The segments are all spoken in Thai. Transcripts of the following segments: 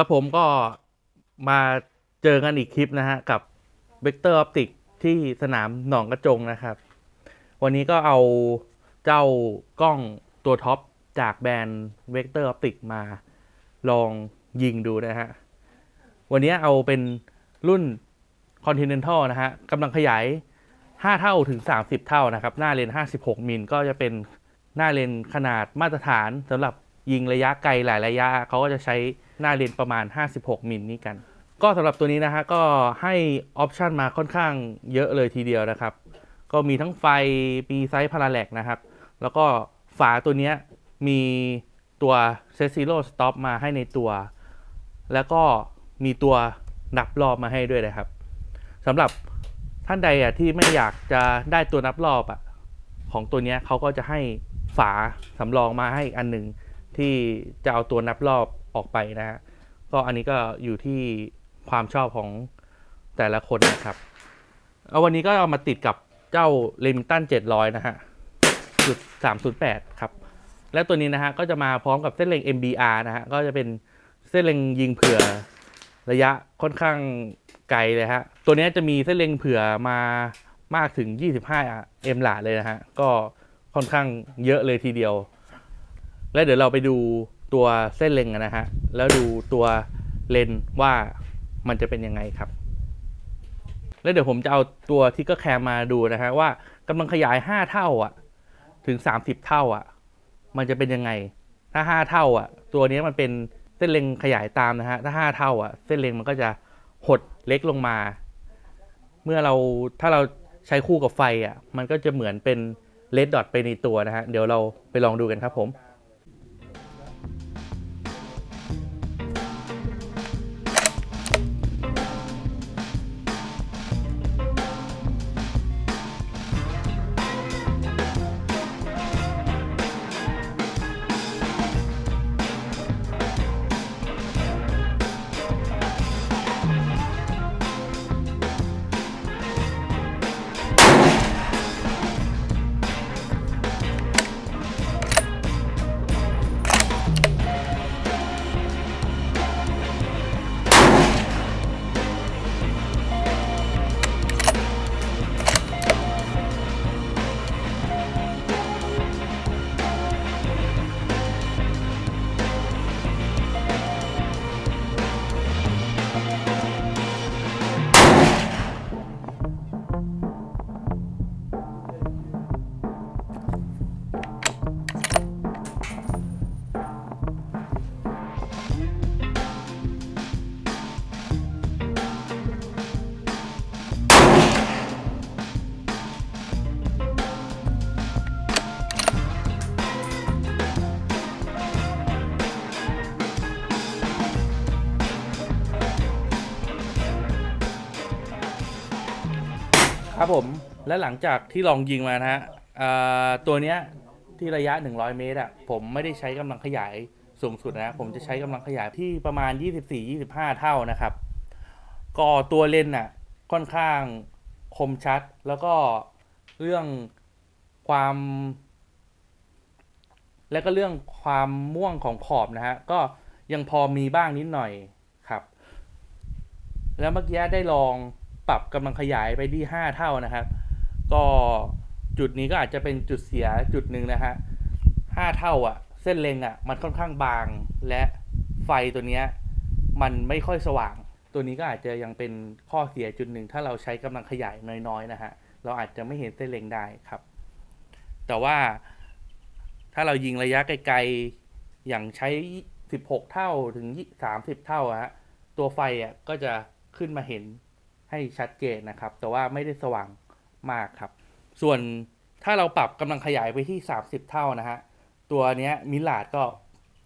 ครับผมก็มาเจอกันอีกคลิปนะฮะ กับ Vector Optic ที่สนามหนองกระจงนะครับ วันนี้ก็เอาเจ้ากล้องตัวท็อปจากแบรนด์ Vector Optic มาลองยิงดูนะฮะ วันนี้เอาเป็นรุ่น Continental นะฮะกำลังขยาย 5 เท่าถึง 30 เท่านะครับ หน้าเลนส์56 มิลก็จะเป็นหน้าเลนส์ขนาดมาตรฐานสำหรับยิงระยะไกลหลายระยะเขาก็จะใช้ หน้าเลนประมาณ 56 มิลนี้กัน ก็สำหรับตัวนี้นะฮะก็ให้ออปชันมาค่อนข้างเยอะเลยทีเดียวนะครับ ก็มีทั้งไฟมีไซส์พาราแลกนะครับ แล้วก็ฝาตัวนี้มีตัว Set Zero Stop มาให้ในตัว แล้วก็มีตัวนับรอบมาให้ด้วยนะครับสำหรับท่านใดอะที่ไม่อยากจะได้ตัวนับรอบอะของตัวนี้เขาก็จะให้ฝาสำรองมาให้อีกอันหนึ่งที่จะเอาตัวนับรอบ ออกไปนะฮะก็อันนี้ก็อยู่ที่ความชอบของแต่ละคนนะครับ เอาวันนี้ก็เอามาติดกับเจ้า Remington 700 นะฮะจุด308 ครับ และตัวนี้นะฮะก็จะมาพร้อมกับเส้นเล็ง MBR นะฮะก็จะเป็นเส้นเล็งยิงเผื่อระยะค่อนข้างไกลเลยฮะ ตัวนี้จะมีเส้นเล็งเผื่อมามากถึง 25 เอ็มหลาเลยนะฮะ ก็ค่อนข้างเยอะเลยทีเดียว และเดี๋ยวเราไปดู ตัวเส้นเล็งนะฮะ แล้วดูตัวเลนว่ามันจะเป็นยังไงครับ แล้วเดี๋ยวผมจะเอาตัวทิกเกอร์แคมมาดูนะฮะว่ากำลังขยาย 5 เท่าอะ ถึง 30 เท่าอะ มันจะเป็นยังไง ถ้า 5 เท่าอะ ตัวนี้มันเป็นเส้นเล็งขยายตามนะฮะ ถ้า 5 เท่าอะ เส้นเล็งมันก็จะหดเล็กลงมา เมื่อเราถ้าเราใช้คู่กับไฟอะ มันก็จะเหมือนเป็นเลดดอทไปในตัวนะฮะ เดี๋ยวเราไปลองดูกันครับผม ครับผมและหลังจากที่ลองยิงมานะฮะตัวเนี้ยที่ระยะ 100 เมตรอะผมไม่ได้ใช้กำลังขยายสูงสุดนะ ผมจะใช้กำลังขยายที่ประมาณ 24-25 เท่านะครับก็ตัวเลนส์อะค่อนข้างคมชัด แล้วก็เรื่องความ และก็เรื่องความม่วงของขอบนะฮะก็ยังพอมีบ้างนิดหน่อยครับ แล้วเมื่อกี้ได้ลอง ปรับกำลังขยายไปที่ 5 เท่านะครับ ก็จุดนี้ก็อาจจะเป็นจุดเสียจุดหนึ่งนะฮะ5เท่าอะ่ะ เส้นเลงอะ่ะ มันค่อนข้างบางและไฟตัวเนี้ยมันไม่ค่อยสว่าง ตัวนี้ก็อาจจะยังเป็นข้อเสียจุดหนึ่งถ้าเราใช้กำลังขยายน้อยๆนะฮะเราอาจจะไม่เห็นเส้นเลงได้ครับ แต่ว่าถ้าเรายิงระยะไกลๆอย่างใช้ 16 เท่าถึง 30 เท่าฮะตัวไฟอะก็จะขึ้นมาเห็น ให้ชัดเจนนะครับ แต่ว่าไม่ได้สว่างมากครับ ส่วนถ้าเราปรับกำลังขยายไปที่ 30 เท่านะฮะ ตัวนี้มิลลาดก็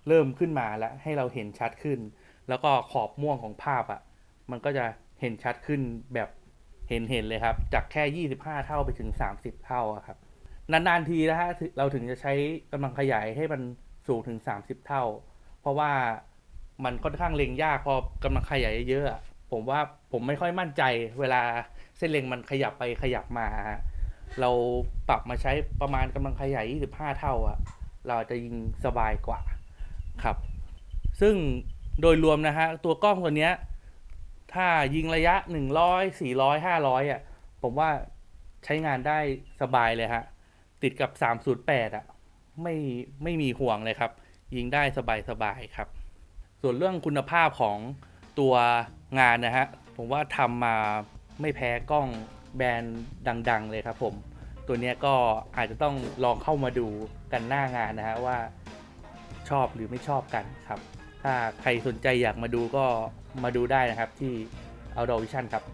เริ่มขึ้นมาแล้วให้เราเห็นชัดขึ้น แล้วก็ขอบม่วงของภาพอะ มันก็จะเห็นชัดขึ้นแบบเห็นเห็นเลยครับ จากแค่ 25 เท่าไปถึง 30 เท่าครับ นานๆทีนะฮะเราถึงจะใช้กำลังขยายให้มันสูงถึง 30 เท่า เพราะว่ามันค่อนข้างเล็งยากพอกำลังขยายเยอะๆอะผมว่า ผมไม่ค่อยมั่นใจเวลาเส้นเล็งมันขยับไปขยับมา เราปรับมาใช้ประมาณกำลังขยาย 25 เท่าอะเราจะยิงสบายกว่าครับ ซึ่งโดยรวมนะฮะตัวกล้องตัวเนี้ย ถ้ายิงระยะ 100 400 500อะผมว่าใช้งานได้สบายเลยฮะ ติดกับ 308 อะ ไม่ไม่มีห่วงเลยครับ ยิงได้สบายสบายครับ ส่วนเรื่องคุณภาพของตัวงานนะฮะ ผมว่าทำมาไม่แพ้กล้องแบรนด์ดัง ๆ เลยครับผม ตัวนี้ก็อาจจะต้องลองเข้ามาดูกันหน้างานนะฮะว่าชอบหรือไม่ชอบกันครับ ถ้าใครสนใจอยากมาดูก็มาดูได้นะครับที่ Outdoor Vision ครับ